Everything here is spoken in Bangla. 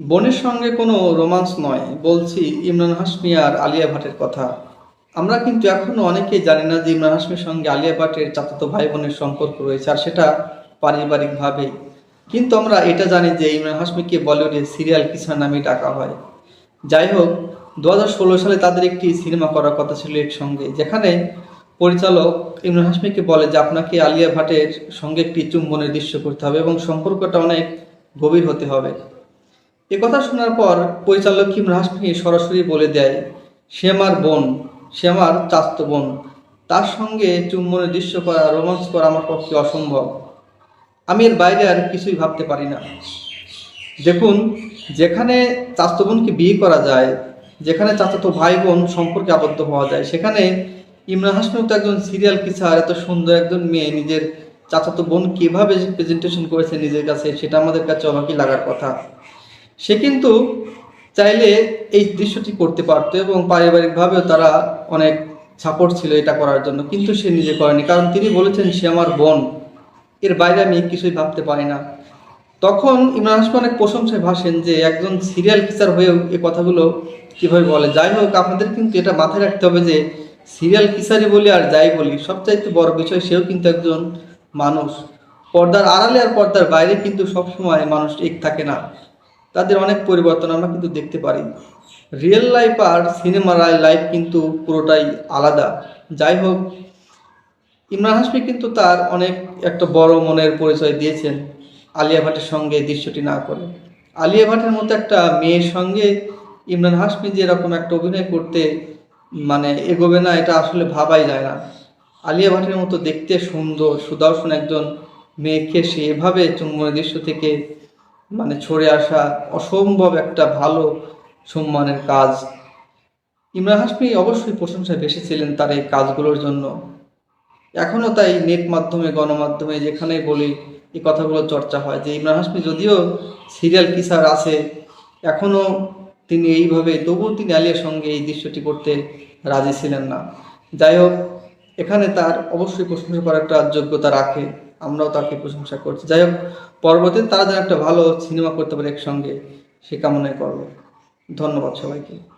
বোনের সঙ্গে কোনো রোমান্স নয়, বলছি ইমরান হাশমি আর আলিয়া ভাটের কথা। আমরা কিন্তু এখনও অনেকেই জানি না যে ইমরান হাসমির সঙ্গে আলিয়া ভাটের চাচাতো ভাই বোনের সম্পর্ক রয়েছে, আর সেটা পারিবারিকভাবেই কিন্তু আমরা এটা জানি যে ইমরান হাসমিকে বলিউডে সিরিয়াল কিসার নামে ডাকা হয়। যাই হোক দু হাজার ষোলো সালে তাদের একটি সিনেমা করার কথা ছিল একসঙ্গে যেখানে পরিচালক ইমরান হাশমিকে বলে যে আপনাকে আলিয়া ভাটের সঙ্গে একটি চুম্বনের দৃশ্য করতে হবে এবং সম্পর্কটা অনেক গভীর হতে হবে। কথা শোনার পর পরিচালক ইমরান হাশমি সরাসরি বলে দেয়, সে আমার বোন, সে আমার চাস্ত বোন। তার সঙ্গে চুম্বনের দৃশ্য করা, রোমান্স করা আমার পক্ষে অসম্ভব। আমি এর বাইরে আর কিছুই ভাবতে পারি না। দেখুন, যেখানে চাস্ত বোনকে বিয়ে করা যায়, যেখানে চাচাতো ভাই বোন সম্পর্কে আবদ্ধ হওয়া যায়, সেখানে ইমরান হাসমিও তো একজন সিরিয়াল কিসার এত সুন্দর একজন মেয়ে, নিজের চাচাতো বোন কীভাবে প্রেজেন্টেশন করেছে নিজের কাছে, সেটা আমাদের কাছে অবাকই লাগার কথা। সে কিন্তু চাইলে এই দৃশ্যটি করতে পারতো এবং পারিবারিকভাবেও তারা অনেক সাপোর্ট ছিল এটা করার জন্য, কিন্তু সে নিজে করেনি। কারণ তিনি বলেছেন, সে আমার বোন। এর বাইরে আমি কিছুই ভাবতে পারি না। তখন ইমরান হাসমি অনেক প্রশংসায় ভাসেন যে একজন সিরিয়াল কিসার হয়েও এই কথাগুলো কীভাবে বলে। যাই হোক, আপনাদের কিন্তু এটা মাথায় রাখতে হবে যে সিরিয়াল কিসারি বলি আর যাই বলি, সবচাইতে বড় বিষয় সেও কিন্তু একজন মানুষ। পর্দার আড়ালে আর পর্দার বাইরে কিন্তু সবসময় মানুষ এক থাকে না। তাদের অনেক পরিবর্তন আমরা কিন্তু দেখতে পারি। রিয়েল লাইফ আর সিনেমার লাইফ কিন্তু পুরোটাই আলাদা। যাই হোক, ইমরান হাসমি কিন্তু তার অনেক একটা বড় মনের পরিচয় দিয়েছেন আলিয়া ভাটের সঙ্গে দৃশ্যটি না করে। আলিয়া ভাটের মতো একটা মেয়ের সঙ্গে ইমরান হাসমি যে এরকম একটা অভিনয় করতে মানে এগোবে না, এটা আসলে ভাবাই যায় না। আলিয়া ভাটের মতো দেখতে সুন্দর, সুদর্শন একজন মেয়েকে সে এভাবে চুম্বনের দৃশ্য থেকে মানে ছড়ে আসা অসম্ভব একটা ভালো সম্মানের কাজ। ইমরান হাসমি অবশ্যই প্রশংসায় বেশি ছিলেন তার এই কাজগুলোর জন্য। এখনও তাই নেট মাধ্যমে, গণমাধ্যমে যেখানেই বলি এই কথাগুলো চর্চা হয় যে ইমরান হাসমি যদিও সিরিয়াল কিসার আছে, এখনও তিনি এইভাবে, তবুও তিনি আলিয়ার সঙ্গে এই দৃশ্যটি করতে রাজি ছিলেন না। যাই হোক, এখানে তার অবশ্যই প্রশংসা করার একটা যোগ্যতা রাখে। আমরাও তাকে প্রশংসা করছি। যাই হোক, পরবর্তীতে তারা যেন একটা ভালো সিনেমা করতে পারে একসঙ্গে, সে কামনাই করব। ধন্যবাদ সবাইকে।